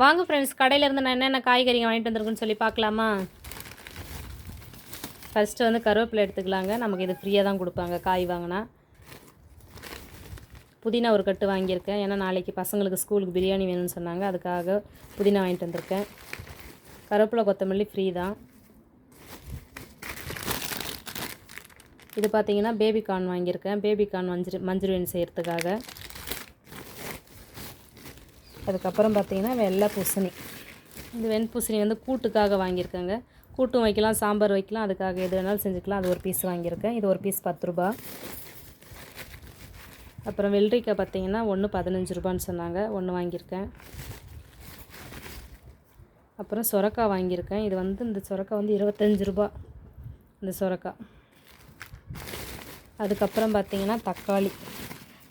வாங்க ஃப்ரெண்ட்ஸ் கடையிலேருந்து நான் என்னென்ன காய்கறிங்க வாங்கிட்டு வந்திருக்குன்னு சொல்லி பார்க்கலாமா? ஃபஸ்ட்டு வந்து கருவேப்பிலை எடுத்துக்கலாங்க. நமக்கு இது ஃப்ரீயாக தான் கொடுப்பாங்க காய் வாங்கினா. புதினா ஒரு கட்டு வாங்கியிருக்கேன். ஏன்னா நாளைக்கு பசங்களுக்கு ஸ்கூலுக்கு பிரியாணி வேணும்னு சொன்னாங்க. அதுக்காக புதினா வாங்கிட்டு வந்திருக்கேன். கருவேப்பிலை கொத்தமல்லி ஃப்ரீ தான். இது பார்த்தீங்கன்னா பேபி கார்ன் வாங்கியிருக்கேன். பேபிகார்ன் மஞ்சு மஞ்சள் மஞ்சூரியன் செய்கிறதுக்காக அதுக்கப்புறம் பார்த்திங்கன்னா வெள்ளை பூசணி. இந்த வெண்பூசணி வந்து கூட்டுக்காக வாங்கியிருக்கேங்க. கூட்டும் வைக்கலாம் சாம்பார் வைக்கலாம் அதுக்காக எது வேணாலும் செஞ்சுக்கலாம். அது ஒரு பீஸ் வாங்கியிருக்கேன். இது ஒரு பீஸ் பத்து ரூபா. அப்புறம் வெள்ளரிக்காய் பார்த்தீங்கன்னா ஒன்று பதினஞ்சு ரூபான்னு சொன்னாங்க. ஒன்று வாங்கியிருக்கேன். அப்புறம் சொரக்காய் வாங்கியிருக்கேன். இது வந்து இந்த சொரக்காய் வந்து இருபத்தஞ்சி ரூபா. இந்த சொரக்காய். அதுக்கப்புறம் பார்த்திங்கன்னா தக்காளி.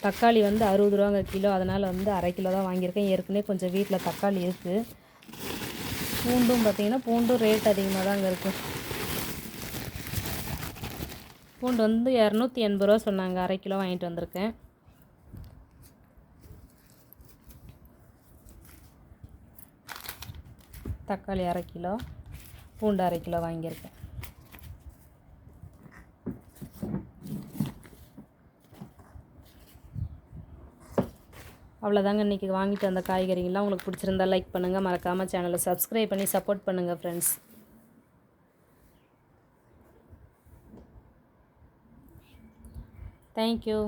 தக்காளி வந்து அறுபது ரூபாங்க கிலோ. அதனால் வந்து அரை கிலோ தான் வாங்கியிருக்கேன். ஏற்கனவே கொஞ்சம் வீட்டில் தக்காளி இருக்குது பூண்டும் பார்த்தீங்கன்னா பூண்டும் ரேட் அதிகமாக தாங்க இருக்குது பூண்டு வந்து இரநூத்தி எண்பது ரூபா சொன்னாங்க. அரை கிலோ வாங்கிட்டு வந்திருக்கேன். தக்காளி அரை கிலோ பூண்டு அரை கிலோ வாங்கியிருக்கேன். அவ்வளோதாங்க இன்றைக்கி வாங்கிட்டு வந்த காய்கறிகள்லாம் உங்களுக்கு பிடிச்சிருந்தா லைக் பண்ணுங்கள் மறக்காமல் சேனலை சப்ஸ்கிரைப் பண்ணி சப்போர்ட் பண்ணுங்கள் ஃப்ரெண்ட்ஸ் தேங்க்யூ